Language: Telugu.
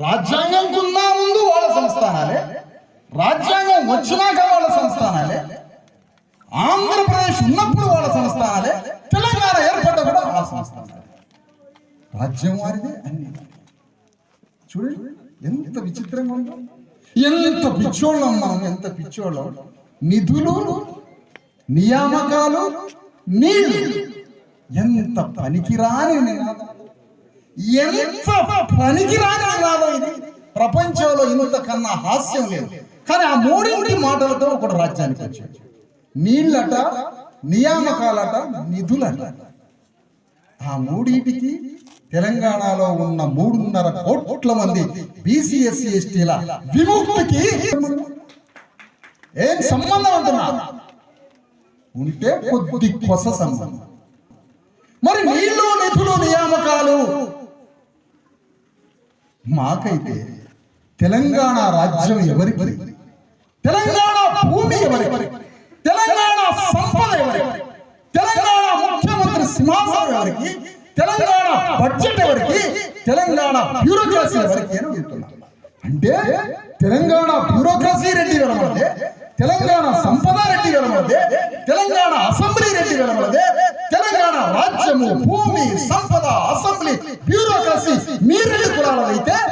రాజ్యాంగం కున్నా ముందు వాళ్ళ సంస్థానాలే? రాజ్యాంగం వచ్చినాక వాళ్ళ సంస్థానాలే? ఆంధ్రప్రదేశ్ ఉన్నప్పుడు వాళ్ళ సంస్థానాలే? తెలంగాణ ఏర్పడ్డ కూడా వాళ్ళ సంస్థానాలే. రాజ్యం వారిదే అన్ని. చూడండి ఎంత విచిత్రంగా ఉందో. ఎంత పిచ్చోళ్ళం మనం ఎంత పిచ్చోళ్ళం. నిధులు నియామకాలు నీళ్ళు. ఎంత పనికిరాని నినాదం. ఎంత పనికిరాని నినాదం ఇది? ప్రపంచంలో ఇంతకన్నా హాస్యం లేదు. కానీ ఆ మూడింటి మాటలతో ఒకడు రాజ్యానికి వచ్చాడు. నీళ్ళట నియామకాలట నిధులట. ఆ మూడింటికి తెలంగాణలో ఉన్న మూడున్నర కోట్ల మంది బీసీఎస్సీ ఎస్టీల విముక్తికి ఏం సంబంధం అంటున్నా? ఉంటే కొద్ది కొస సంబంధం. మరి నీళ్ళు నిధులు నియామకాలు మాకైతే తెలంగాణ రాజ్యం ఎవరికి? తెలంగాణ భూమి ఎవరికి? తెలంగాణ సంపద ఎవరికి? తెలంగాణ ముఖ్యమంత్రి సింహాసనం ఎవరికి? తెలంగాణ బడ్జెట్ ఎవరికి? తెలంగాణ బ్యూరోక్రసీ ఎవరికి అని అడుగుతున్నా. అంటే తెలంగాణ బ్యూరోక్రసీ రెడ్డి వెలమలదే తెలంగాణ సంపద రెడ్డి వెలమలదే తెలంగాణ అసెంబ్లీ రెడ్డి వెలమలదే తెలంగాణ రాజ్యము భూమి సంపద বানাইতে